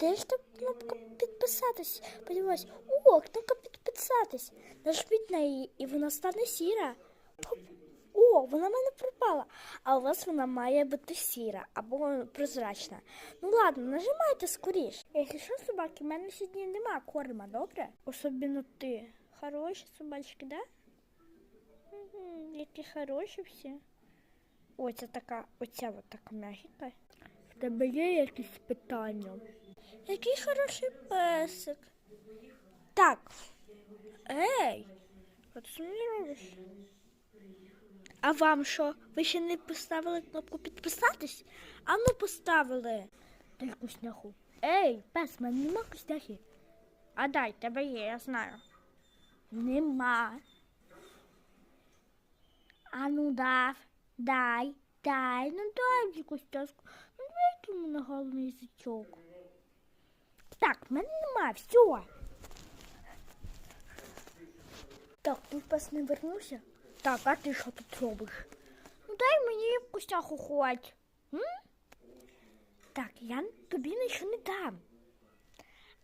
Де ж там кнопка підписатись? Подивись, о, кнопка підписатись. Нажміть на її, і вона стане сіра. О, вона в мене пропала. А у вас вона має бути сіра або прозрачна. Ну ладно, нажимайте скоріш. Якщо що, собаки, в мене сьогодні нема корма, добре? Особливо ти. Хороші собачки, да? Угу, які хороші всі. О, це така, оця от така м'ягенька. В тебе є якісь питання? Який хороший песик. Так. Ей, що ти мені робиш? А вам що? Ви ще не поставили кнопку підписатись? А ну поставили. Дай вкусняху. Ей, пес, мене нема вкусняхи. А дай, тебе є, я знаю. Нема. А ну дав, дай, дай, ну дай мені костяшку. Ну дай йому на головний язичок. Так, в мене нема, все. Так, ти пес не вернувся? Так, а ти що тут робиш? Ну дай мені костяху хоч. М? Так, я тобі нічого не дам.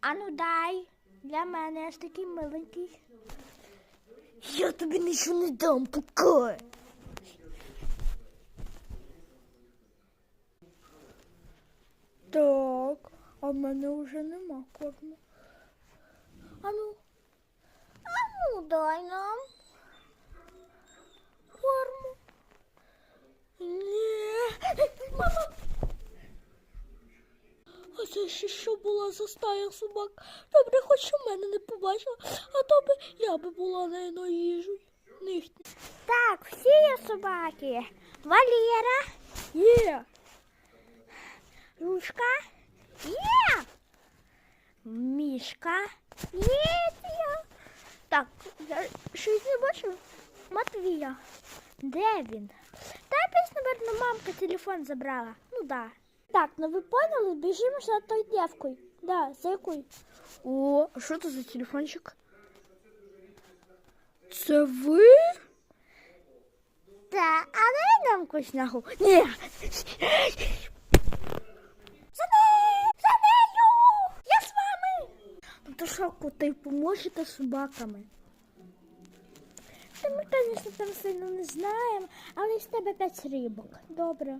А ну дай. Для мене я ж такий миленький. Я тобі нічого не дам, пока. Так, а в мене вже нема корму. А ну, а ну дай нам корму. Ні. Мама. А це ще що була за стая собак? Добре, хоч що мене не побачила, а то би я би була не на їжу. Так, всі є собаки. Валера. Є. Ручка. Є. Мішка. Є. є. Так, я щось не бачу. Матвія. Де він? Та якось, напевно, мамка телефон забрала. Ну да. Так, ну ви поняли, біжимо за той дівкою. Да, за якою? О, а що це за телефончик? Це ви? Та, а дай нам вкусняху. Ні. За нею! За нею! Я з вами! То що, коти, поможете собаками? Та ми, звісно, там сильно не знаємо, але з тебе п'ять рибок. Добре.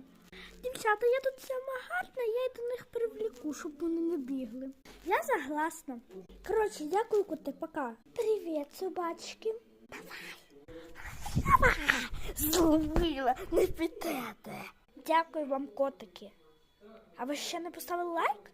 Дівчата, я тут сама гарна, я й до них привлеку, щоб вони не бігли. Я согласна. Коротше, дякую, коти, пока. Привіт, собачки. Давай. Зловила, не підете. Дякую вам, котики. А ви ще не поставили лайк?